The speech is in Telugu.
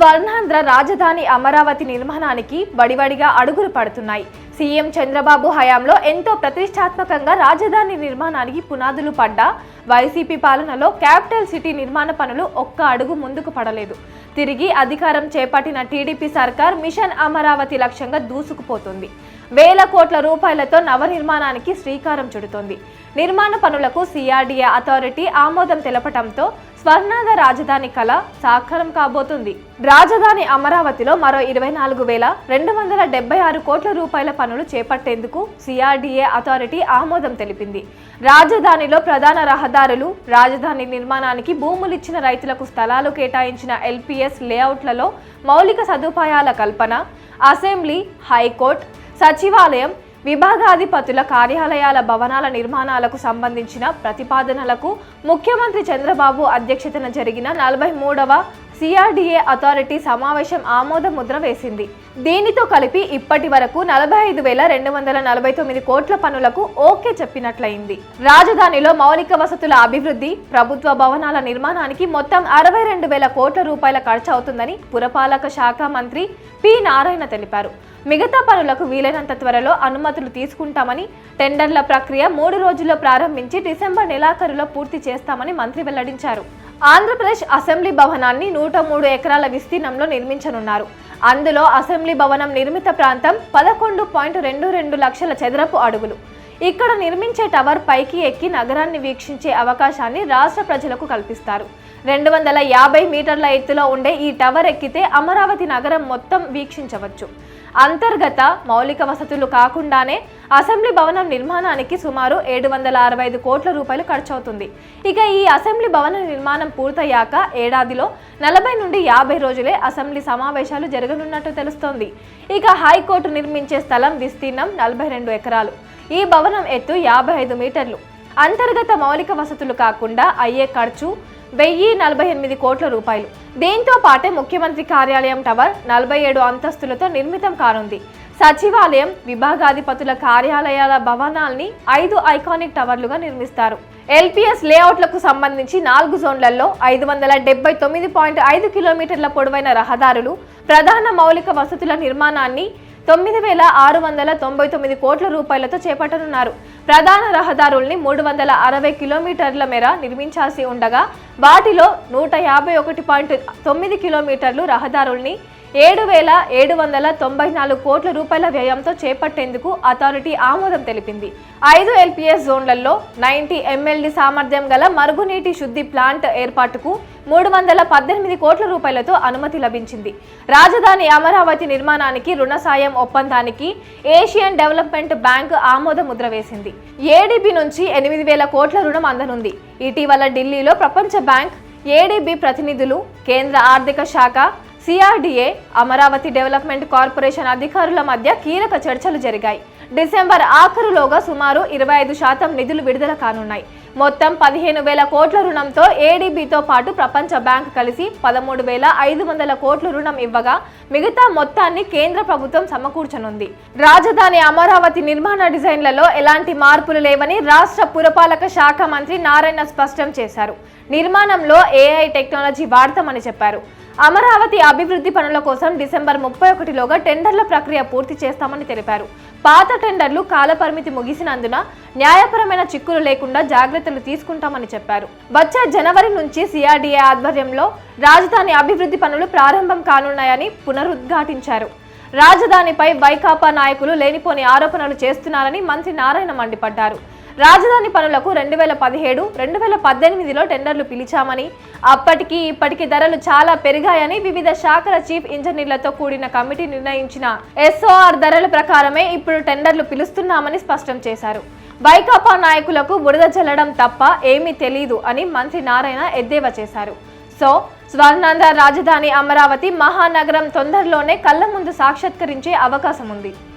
స్వర్ణాంధ్ర రాజధాని అమరావతి నిర్మాణానికి వడివడిగా అడుగులు పడుతున్నాయి. సీఎం చంద్రబాబు హయాంలో ఎంతో ప్రతిష్టాత్మకంగా రాజధాని నిర్మాణానికి పునాదులు పడ్డా వైసీపీ పాలనలో క్యాపిటల్ సిటీ నిర్మాణ పనులు ఒక్క అడుగు ముందుకు పడలేదు. తిరిగి అధికారం చేపట్టిన టీడీపీ సర్కార్ మిషన్ అమరావతి లక్ష్యంగా దూసుకుపోతుంది. వేల కోట్ల రూపాయలతో నవనిర్మాణానికి శ్రీకారం చుడుతోంది. నిర్మాణ పనులకు సిఆర్డీఏ అథారిటీ ఆమోదం తెలపటంతో స్వర్ణాద రాజధాని కళ సాకారం కాబోతుంది. రాజధాని అమరావతిలో మరో ఇరవై నాలుగు వేల రెండు వందల డెబ్బై ఆరు కోట్ల రూపాయల పనులు చేపట్టేందుకు సిఆర్డీఏ అథారిటీ ఆమోదం తెలిపింది. రాజధానిలో ప్రధాన రహదారులు రాజధాని నిర్మాణానికి భూములిచ్చిన రైతులకు స్థలాలు కేటాయించిన ఎల్పిఎస్ లేఅవుట్లలో మౌలిక సదుపాయాల కల్పన అసెంబ్లీ హైకోర్టు సచివాలయం విభాగాధిపతుల కార్యాలయాల భవనాల నిర్మాణాలకు సంబంధించిన ప్రతిపాదనలకు ముఖ్యమంత్రి చంద్రబాబు అధ్యక్షతన జరిగిన నలభై మూడవ సిఆర్డీఏ అథారిటీ సమావేశం ఆమోద ముద్ర వేసింది. దీనితో కలిపి ఇప్పటి వరకు నలభై ఐదు వేల రెండు వందల నలభై తొమ్మిది కోట్ల పనులకు ఓకే చెప్పినట్లయింది. రాజధానిలో మౌలిక వసతుల అభివృద్ధి ప్రభుత్వ భవనాల నిర్మాణానికి మొత్తం అరవై రెండు వేల కోట్ల రూపాయల ఖర్చు అవుతుందని పురపాలక శాఖ మంత్రి పి నారాయణ తెలిపారు. మిగతా పనులకు వీలైనంత త్వరలో అనుమతులు తీసుకుంటామని టెండర్ల ప్రక్రియ మూడు రోజుల్లో ప్రారంభించి డిసెంబర్ నెలాఖరులో పూర్తి చేస్తామని మంత్రి వెల్లడించారు. ఆంధ్రప్రదేశ్ అసెంబ్లీ భవనాన్ని నూట మూడు ఎకరాల విస్తీర్ణంలో నిర్మించనున్నారు. అందులో అసెంబ్లీ భవనం నిర్మిత ప్రాంతం పదకొండు పాయింట్ రెండు రెండు లక్షల చదరపు అడుగులు. ఇక్కడ నిర్మించే టవర్ పైకి ఎక్కి నగరాన్ని వీక్షించే అవకాశాన్ని రాష్ట్ర ప్రజలకు కల్పిస్తారు. రెండు వందల యాభై మీటర్ల ఎత్తులో ఉండే ఈ టవర్ ఎక్కితే అమరావతి నగరం మొత్తం వీక్షించవచ్చు. అంతర్గత మౌలిక వసతులు కాకుండానే అసెంబ్లీ భవనం నిర్మాణానికి సుమారు ఏడు వందల అరవై ఐదు కోట్ల రూపాయలు ఖర్చవుతుంది. ఇక ఈ అసెంబ్లీ భవన నిర్మాణం పూర్తయ్యాక ఏడాదిలో నలభై నుండి యాభై రోజులే అసెంబ్లీ సమావేశాలు జరగనున్నట్టు తెలుస్తోంది. ఇక హైకోర్టు నిర్మించే స్థలం విస్తీర్ణం నలభై రెండు ఎకరాలు. ఈ భవనం ఎత్తు యాభై ఐదు మీటర్లు. అంతర్గత మౌలిక వసతులు కాకుండా అయ్యే ఖర్చు వెయ్యి నలభై ఎనిమిది కోట్ల రూపాయలు. దీంతో పాటే ముఖ్యమంత్రి కార్యాలయం టవర్ నలభై ఏడు అంతస్తులతో నిర్మితం కానుంది. సచివాలయం విభాగాధిపతుల కార్యాలయాల భవనాల్ని ఐదు ఐకానిక్ టవర్లుగా నిర్మిస్తారు. ఎల్పిఎస్ లేఅవుట్లకు సంబంధించి నాలుగు జోన్లలో ఐదు వందల డెబ్బై తొమ్మిది పాయింట్ ఐదు కిలోమీటర్ల పొడవైన రహదారులు ప్రధాన మౌలిక వసతుల నిర్మాణాన్ని తొమ్మిది వేల ఆరు వందల తొంభై తొమ్మిది కోట్ల రూపాయలతో చేపట్టనున్నారు. ప్రధాన రహదారుల్ని మూడు వందల అరవై కిలోమీటర్ల మేర నిర్మించాల్సి ఉండగా వాటిలో నూట యాభై ఒకటి పాయింట్ తొమ్మిది కిలోమీటర్లు రహదారుల్ని ఏడు వేల ఏడు వందల తొంభై నాలుగు కోట్ల రూపాయల వ్యయంతో చేపట్టేందుకు అథారిటీ ఆమోదం తెలిపింది. ఐదు ఎల్పిఎస్ జోన్లలో నైన్టీ ఎంఎల్డి సామర్థ్యం గల మరుగునీటి శుద్ధి ప్లాంట్ ఏర్పాటుకు మూడు వందల పద్దెనిమిది కోట్ల రూపాయలతో అనుమతి లభించింది. రాజధాని అమరావతి నిర్మాణానికి రుణ సాయం ఒప్పందానికి ఏషియన్ డెవలప్మెంట్ బ్యాంక్ ఆమోద ముద్ర వేసింది. ఏడీబీ నుంచి ఎనిమిది వేల కోట్ల రుణం అందనుంది. ఇటీవల ఢిల్లీలో ప్రపంచ బ్యాంక్ ఏడీబీ ప్రతినిధులు కేంద్ర ఆర్థిక శాఖ సిఆర్డీఏ అమరావతి డెవలప్మెంట్ కార్పొరేషన్ అధికారుల మధ్య కీలక చర్చలు జరిగాయి. డిసెంబర్ ఆఖరులోగా సుమారు ఇరవై ఐదు శాతం నిధులు విడుదల కానున్నాయి. మొత్తం పదిహేను వేల కోట్ల రుణంతో ఏడీబీతో పాటు ప్రపంచ బ్యాంక్ కలిసి పదమూడు వేల ఐదు వందల కోట్ల రుణం ఇవ్వగా మిగతా మొత్తాన్ని కేంద్ర ప్రభుత్వం సమకూర్చనుంది. రాజధాని అమరావతి నిర్మాణ డిజైన్లలో ఎలాంటి మార్పులు లేవని రాష్ట్ర పురపాలక శాఖ మంత్రి నారాయణ స్పష్టం చేశారు. నిర్మాణంలో ఏఐ టెక్నాలజీ వాడతామని చెప్పారు. అమరావతి అభివృద్ధి పనుల కోసం డిసెంబర్ ముప్పై ఒకటిలోగా టెండర్ల ప్రక్రియ పూర్తి చేస్తామని తెలిపారు. పాత టెండర్లు కాలపరిమితి ముగిసినందున న్యాయపరమైన చిక్కులు లేకుండా జాగ్రత్తలు తీసుకుంటామని చెప్పారు. వచ్చే జనవరి నుంచి సిఆర్డీఏ ఆధ్వర్యంలో రాజధాని అభివృద్ధి పనులు ప్రారంభం కానున్నాయని పునరుద్ఘాటించారు. రాజధానిపై వైకాపా నాయకులు లేనిపోని ఆరోపణలు చేస్తున్నారని మంత్రి నారాయణ మండిపడ్డారు. రాజధాని పనులకు రెండు వేల పదిహేడు రెండు వేల పద్దెనిమిదిలో టెండర్లు పిలిచామని అప్పటికి ఇప్పటికి ధరలు చాలా పెరిగాయని వివిధ శాఖల చీఫ్ ఇంజనీర్లతో కూడిన కమిటీ నిర్ణయించిన ఎస్ఓఆర్ ధరల ప్రకారమే ఇప్పుడు టెండర్లు పిలుస్తున్నామని స్పష్టం చేశారు. వైకాపా నాయకులకు బురద చల్లడం తప్ప ఏమీ తెలీదు అని మంత్రి నారాయణ ఎద్దేవా చేశారు. సో స్వర్ణాంధ్ర రాజధాని అమరావతి మహానగరం తొందరలోనే కళ్ళ ముందు సాక్షాత్కరించే అవకాశం ఉంది